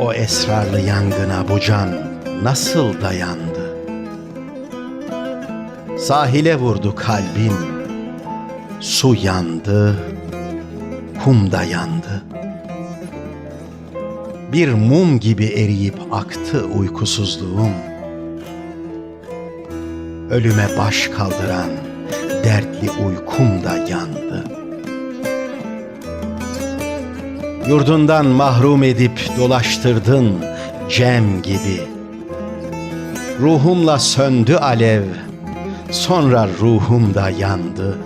O esrarlı yangına bu can nasıl dayandı? Sahile vurdu kalbim, su yandı, kum da yandı. Bir mum gibi eriyip aktı uykusuzluğum. Ölüme baş kaldıran dertli uykum da yandı. Yurdundan mahrum edip dolaştırdın Cem gibi. Ruhumla söndü alev, sonra ruhum da yandı.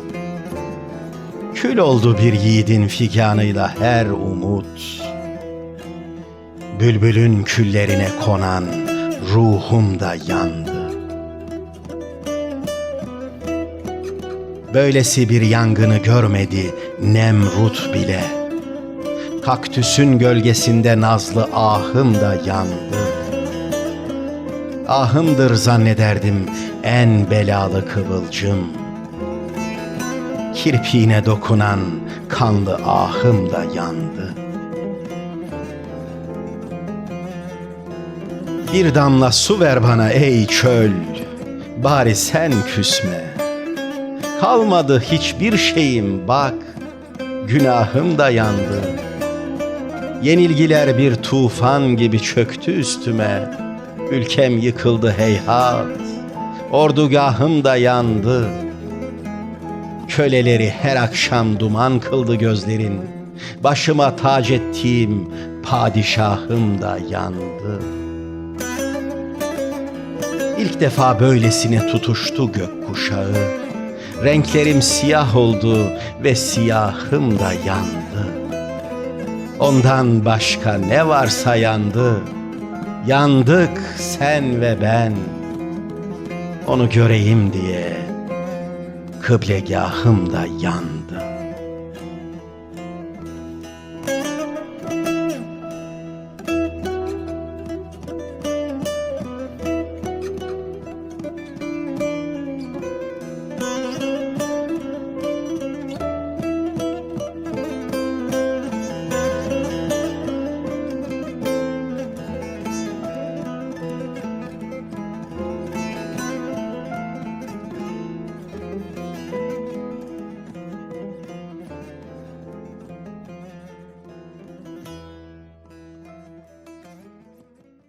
Kül oldu bir yiğidin figanıyla her umut. Bülbülün küllerine konan ruhum da yandı. Böylesi bir yangını görmedi Nemrut bile. Kaktüsün gölgesinde nazlı ahım da yandı. Ahımdır zannederdim en belalı kıvılcım. Kirpiğine dokunan kanlı ahım da yandı. Bir damla su ver bana ey çöl, bari sen küsme. Kalmadı hiçbir şeyim bak, günahım da yandı. Yenilgiler bir tufan gibi çöktü üstüme. Ülkem yıkıldı heyhat, ordugahım da yandı. Köleleri her akşam duman kıldı gözlerin. Başıma tac ettiğim padişahım da yandı. İlk defa böylesine tutuştu gökkuşağı. Renklerim siyah oldu ve siyahım da yandı. Ondan başka ne varsa yandı. Yandık sen ve ben. Onu göreyim diye kıblegahım da yandı.